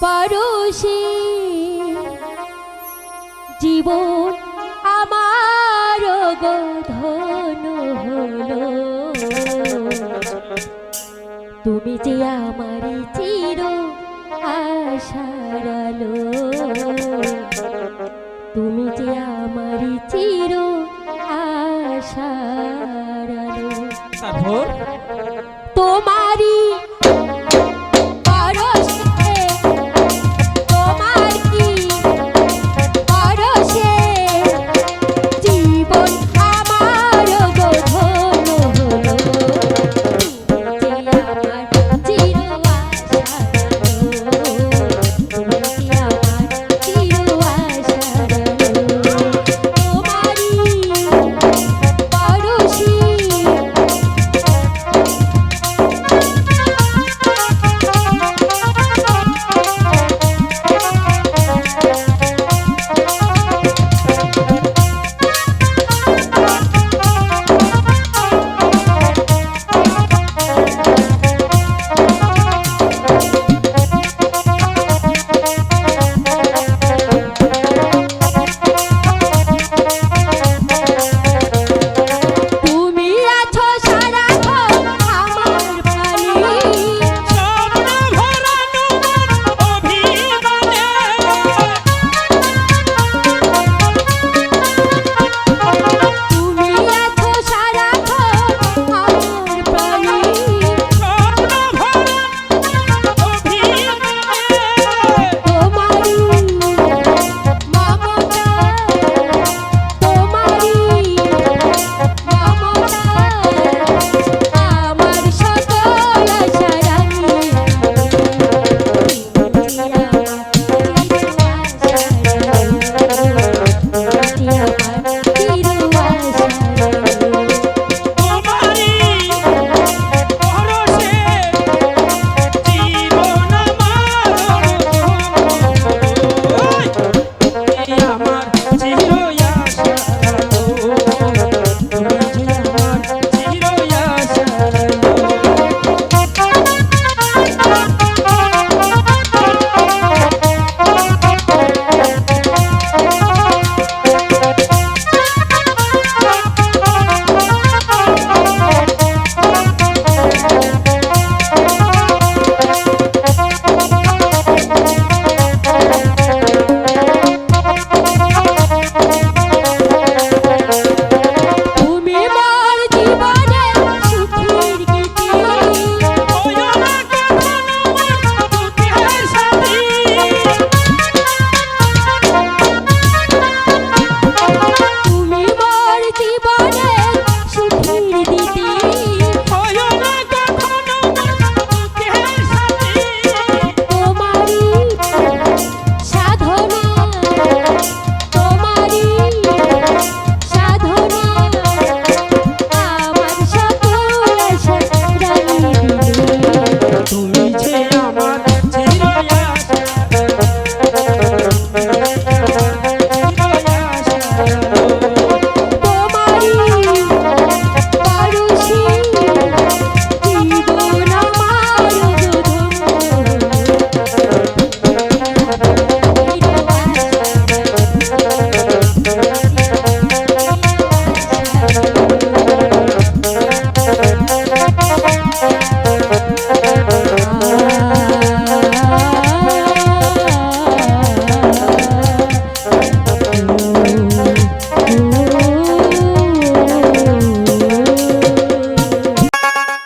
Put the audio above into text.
পরশে। জীবন আমার গোধন হলো। তুমি যে আমার চির আশার আলো। তুমি যে আমার চির আশার আলো। তোমারই করছে